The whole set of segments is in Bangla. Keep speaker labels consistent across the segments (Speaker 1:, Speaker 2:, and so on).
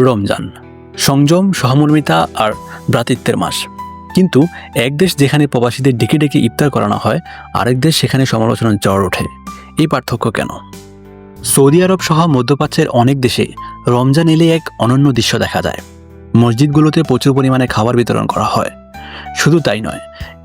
Speaker 1: রমজান, সংযম, সহমর্মিতা আর ভ্রাতৃত্বের মাস। কিন্তু এক দেশ যেখানে প্রবাসীদের ডেকে ডেকে ইফতার করানো হয়, আরেক দেশ সেখানে সমালোচনার জ্বর ওঠে। এই পার্থক্য কেন? সৌদি আরব সহ মধ্যপ্রাচ্যের অনেক দেশে রমজান এলে এক অনন্য দৃশ্য দেখা যায়। মসজিদগুলোতে প্রচুর পরিমাণে খাবার বিতরণ করা হয়। শুধু তাই নয়,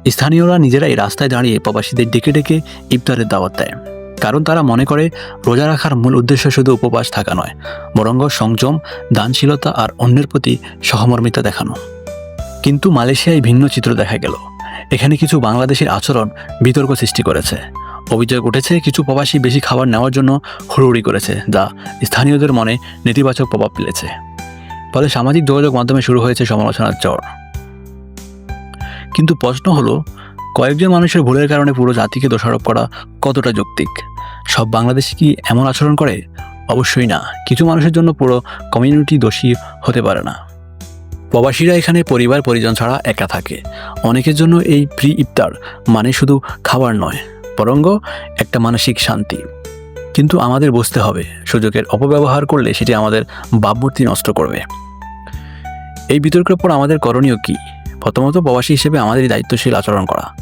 Speaker 1: স্থানীয়রা নিজেরাই রাস্তায় দাঁড়িয়ে প্রবাসীদের ডেকে ডেকে ইফতারের দাওয়াত দেয়। কারণ তারা মনে করে রোজা রাখার মূল উদ্দেশ্য শুধু উপবাস থাকা নয়, বরং সংযম, দানশীলতা আর অন্যের প্রতি সহমর্মিতা দেখানো। কিন্তু মালয়েশিয়ায় ভিন্ন চিত্র দেখা গেল। এখানে কিছু বাংলাদেশের আচরণ বিতর্ক সৃষ্টি করেছে। অভিযোগ উঠেছে, কিছু প্রবাসী বেশি খাবার নেওয়ার জন্য হুড়ুহুড়ি করেছে, যা স্থানীয়দের মনে নেতিবাচক প্রভাব ফেলেছে। ফলে সামাজিক যোগাযোগ মাধ্যমে শুরু হয়েছে সমালোচনার জ্বর কিন্তু প্রশ্ন হলো, কয়েকজন মানুষের ভুলের কারণে পুরো জাতিকে দোষারোপ করা কতটা যৌক্তিক? সব বাংলাদেশি কি এমন আচরণ করে? অবশ্যই না। কিছু মানুষের জন্য পুরো কমিউনিটি দোষী হতে পারে না। প্রবাসীরা এখানে পরিবার, পরিজন ছাড়া একা থাকে। অনেকের জন্য এই প্রি ইফতার মানে শুধু খাবার নয়, বরঙ্গ একটা মানসিক শান্তি। কিন্তু আমাদের বুঝতে হবে, সুযোগের অপব্যবহার করলে সেটি আমাদের ভাবমূর্তি নষ্ট করবে। এই বিতর্কের পর আমাদের করণীয় কি? প্রথমত, প্রবাসী হিসেবে আমাদের দায়িত্বশীল আচরণ করা।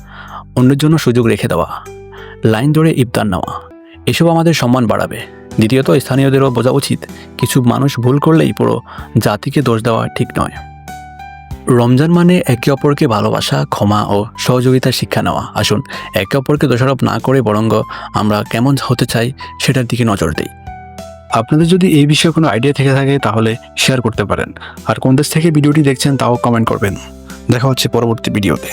Speaker 1: অন্যের জন্য সুযোগ রেখে দেওয়া। লাইন ধরে ইফতার নেওয়া। এসব আমাদের সম্মান বাড়াবে। দ্বিতীয়ত, স্থানীয়দেরও বোঝা উচিত, কিছু মানুষ ভুল করলেই পুরো জাতিকে দোষ দেওয়া ঠিক নয়। রমজান মানে একে অপরকে ভালোবাসা, ক্ষমা ও সহযোগিতার শিক্ষা নেওয়া। আসুন, একে অপরকে দোষারোপ না করে বরঙ্গ আমরা কেমন হতে চাই সেটার দিকে নজর দিই।
Speaker 2: আপনাদের যদি এই বিষয়ে কোনো আইডিয়া থেকে থাকে তাহলে শেয়ার করতে পারেন। আর কোন দেশ থেকে ভিডিওটি দেখছেন তাও কমেন্ট করবেন। দেখা হচ্ছে পরবর্তী ভিডিওতে।